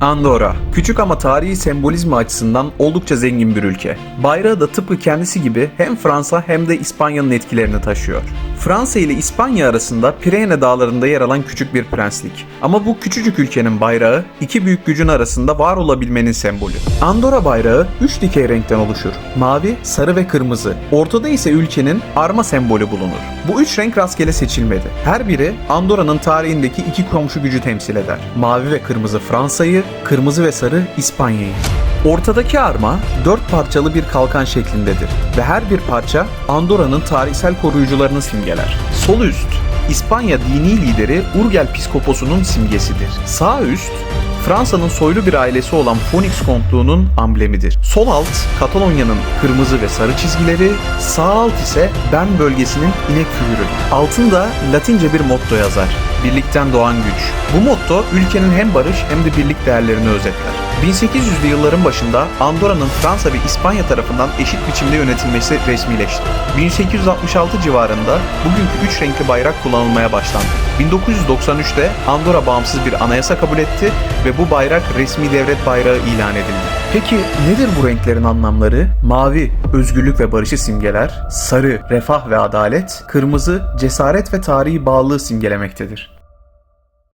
Andorra, küçük ama tarihi sembolizmi açısından oldukça zengin bir ülke. Bayrağı da tıpkı kendisi gibi hem Fransa hem de İspanya'nın etkilerini taşıyor. Fransa ile İspanya arasında Pirene dağlarında yer alan küçük bir prenslik. Ama bu küçücük ülkenin bayrağı iki büyük gücün arasında var olabilmenin sembolü. Andorra bayrağı üç dikey renkten oluşur. Mavi, sarı ve kırmızı. Ortada ise ülkenin arma sembolü bulunur. Bu üç renk rastgele seçilmedi. Her biri Andorra'nın tarihindeki iki komşu gücü temsil eder. Mavi ve kırmızı Fransa'yı, kırmızı ve sarı İspanya'yı. Ortadaki arma dört parçalı bir kalkan şeklindedir ve her bir parça Andorra'nın tarihsel koruyucularını simgeler. Sol üst İspanya dini lideri Urgel Piskoposu'nun simgesidir. Sağ üst Fransa'nın soylu bir ailesi olan Phoenix Kontluğu'nun amblemidir. Sol alt Katalonya'nın kırmızı ve sarı çizgileri, sağ alt ise Bern bölgesinin inek figürü. Altında Latince bir motto yazar. Birlikten doğan güç. Bu motto ülkenin hem barış hem de birlik değerlerini özetler. 1800'lü yılların başında Andorra'nın Fransa ve İspanya tarafından eşit biçimde yönetilmesi resmileşti. 1866 civarında bugünkü üç renkli bayrak kullanılmaya başlandı. 1993'te Andorra bağımsız bir anayasa kabul etti ve bu bayrak resmi devlet bayrağı ilan edildi. Peki nedir bu renklerin anlamları? Mavi, özgürlük ve barışı simgeler, sarı, refah ve adalet, kırmızı, cesaret ve tarihi bağlılığı simgelemektedir.